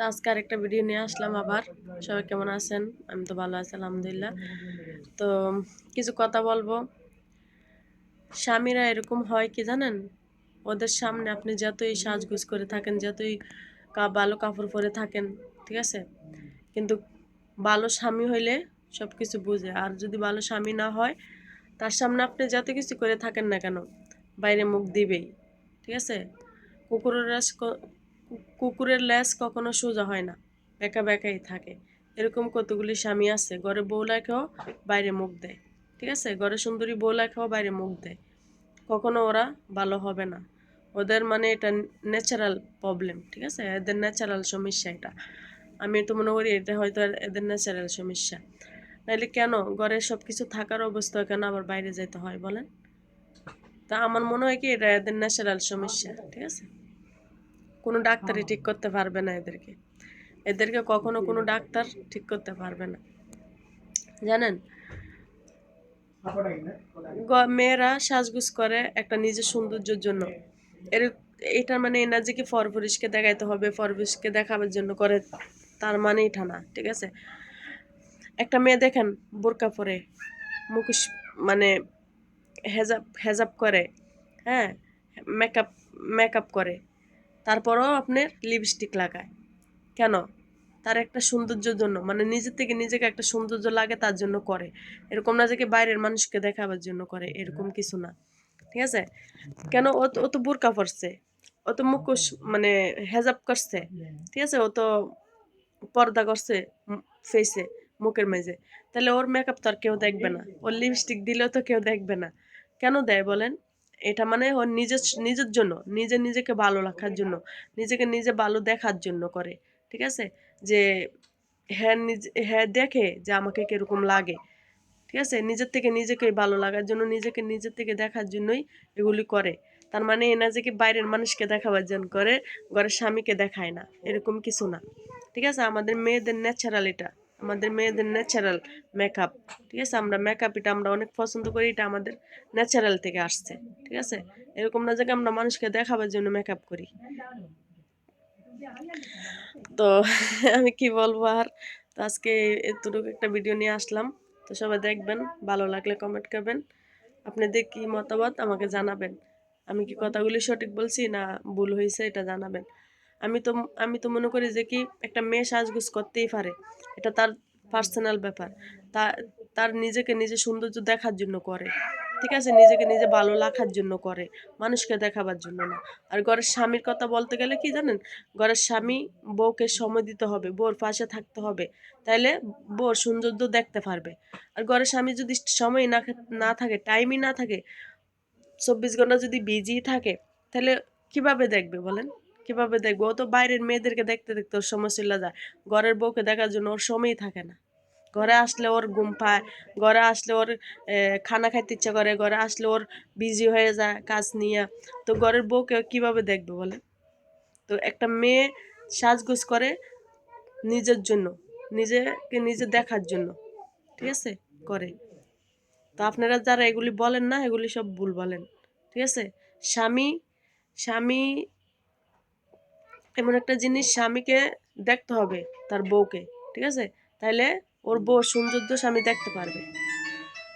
তো আজকে আরেকটা ভিডিও নিয়ে আসলাম আবার। সবাই কেমন আছেন? আমি তো ভালো আছি, আলহামদুলিল্লাহ। তো কিছু কথা বলব। স্বামীরা এরকম হয় কি জানেন? ওদের সামনে আপনি যতই সাজগুজ করে থাকেন, যতই ভালো কাপড় পরে থাকেন, ঠিক আছে? কিন্তু ভালো স্বামী হইলে সব কিছু বুঝে। আর যদি ভালো স্বামী না হয়, তার সামনে আপনি যত কিছু করে থাকেন না কেন, বাইরে মুখ দিবেই, ঠিক আছে? কুকুরের কুকুরের লেজ কখনো সোজা হয় না বেঁকা বেঁকাই থাকে। এরকম কতগুলি স্বামী আছে, ঘরে বউ লেখাও বাইরে মুখ দেয়, ঠিক আছে? ঘরে সুন্দরী বউ লেখাও বাইরে মুখ দেয়। কখনো ওরা ভালো হবে না। ওদের মানে এটা ন্যাচারাল প্রবলেম ঠিক আছে? এদের ন্যাচারাল সমস্যা এটা। আমি তো মনে করি এটা হয়তো এদের ন্যাচারাল সমস্যা। নাহলে কেন? ঘরে সব কিছু থাকার অবস্থা কেন আবার বাইরে যেতে হয় বলেন? তা আমার মনে হয় কি এটা এদের ন্যাচারাল সমস্যা, ঠিক আছে? কোনো ডাক্তারই ঠিক করতে পারবে না এদেরকে। এদেরকে কখনো কোনো ডাক্তার ঠিক করতে পারবে না। জানেন? মেয়েরা সাজগুজ করে একটা নিজের সৌন্দর্যের জন্য। এর এটা মানে এনা যে কি ফরফরিশকে দেখাইতে হবে ফরফরিশকে দেখাবার জন্য করে তার মানে এটা না ঠিক আছে? একটা মেয়ে দেখেন বোরকা পরে মুখোশ মানে হেজাব হেজাব করে হ্যাঁ? মেকআপ মেকআপ করে। তারপরেও আপনার লিপস্টিক লাগায়। কেন? তার একটা সৌন্দর্যের জন্য। মানে নিজের থেকে নিজেকে একটা সৌন্দর্য লাগে, তার জন্য করে। এরকম না যে কি বাইরের মানুষকে দেখাবার জন্য করে, এরকম কিছু না। ঠিক আছে? কেন? ও তো ও তো বোরকা পরছে। ও তো মুখোশ মানে হেজাব করছে। ঠিক আছে? ও তো পর্দা করছে ফেসে মুখের মেঝে। তাহলে ওর মেকআপ তো আর কেউ দেখবে না। ওর লিপস্টিক দিলেও তো কেউ দেখবে না। কেন দেয় বলেন? এটা মানে ওর নিজের নিজের জন্য, নিজে নিজেকে ভালো রাখার জন্য, নিজেকে নিজে ভালো দেখার জন্য করে, ঠিক আছে? যে হ্যাঁ নিজে হ্যাঁ দেখে যে আমাকে কীরকম লাগে, ঠিক আছে? নিজের থেকে নিজেকে ভালো লাগার জন্য, নিজেকে নিজের থেকে দেখার জন্যই এগুলি করে। তার মানে এনা যে কি বাইরের মানুষকে দেখাবার জন্য করে, ঘরের স্বামীকে দেখায় না, এরকম কিছু না, ঠিক আছে? আমাদের মেয়েদের ন্যাচারাল এটা। আমাদের মেয়েদের ন্যাচারাল মেকআপ ঠিক আছে? আমরা মেকআপ এটা আমরা অনেক পছন্দ করি, এটা আমাদের ন্যাচারাল থেকে আসছে, ঠিক আছে? এরকম না যে কি আমরা মানুষকে দেখাবার জন্য মেকআপ করি। তো আমি কি বলব আর? তো আজকে এতটুকু একটা ভিডিও নিয়ে আসলাম। তো সবাই দেখবেন, ভালো লাগলে কমেন্ট করবেন। আপনাদের কি মতামত আমাকে জানাবেন। আমি কি কথাগুলি সঠিক বলছি না ভুল হয়েছে, এটা জানাবেন। আমি তো আমি তো মনে করি যে কি একটা মেয়ে সাজগুজ করতেই পারে। এটা তার পার্সোনাল ব্যাপার। তা, তার নিজেকে নিজে সৌন্দর্য দেখার জন্য করে। ঠিক আছে? নিজেকে নিজে ভালো রাখার জন্য করে। মানুষকে দেখাবার জন্য না। আর ঘরের স্বামীর কথা বলতে গেলে কি জানেন? ঘরের স্বামী বউকে সময় দিতে হবে, বউর পাশে থাকতে হবে। তাইলে বউর সৌন্দর্য দেখতে পারবে। আর ঘরের স্বামী যদি সময় না না থাকে টাইমই না থাকে, চব্বিশ ঘণ্টা যদি বিজি থাকে তাহলে কীভাবে দেখবে বলেন? কীভাবে দেখবে? ও তো বাইরের মেয়েদেরকে দেখতে দেখতে ওর সময় চলে যায়। ঘরের বউকে দেখার জন্য ওর সময়ই থাকে না। ঘরে আসলে ওর ঘুম পায়, ঘরে আসলে ওর খানা খাইতে ইচ্ছা করে, ঘরে আসলে ওর বিজি হয়ে যায় কাজ নিয়ে। তো ঘরের বউকে কীভাবে দেখবে বলে? তো একটা মেয়ে সাজগোজ করে নিজের জন্য, নিজেকে নিজে দেখার জন্য, ঠিক আছে? করে। তো আপনারা যারা এগুলি বলেন না, এগুলি সব ভুল বলেন, ঠিক আছে? স্বামী স্বামী এমন একটা জিনিস স্বামীকে দেখতে হবে, তার বউকে, ঠিক আছে? তাহলে ওর বউ সৌন্দর্য স্বামী দেখতে পারবে।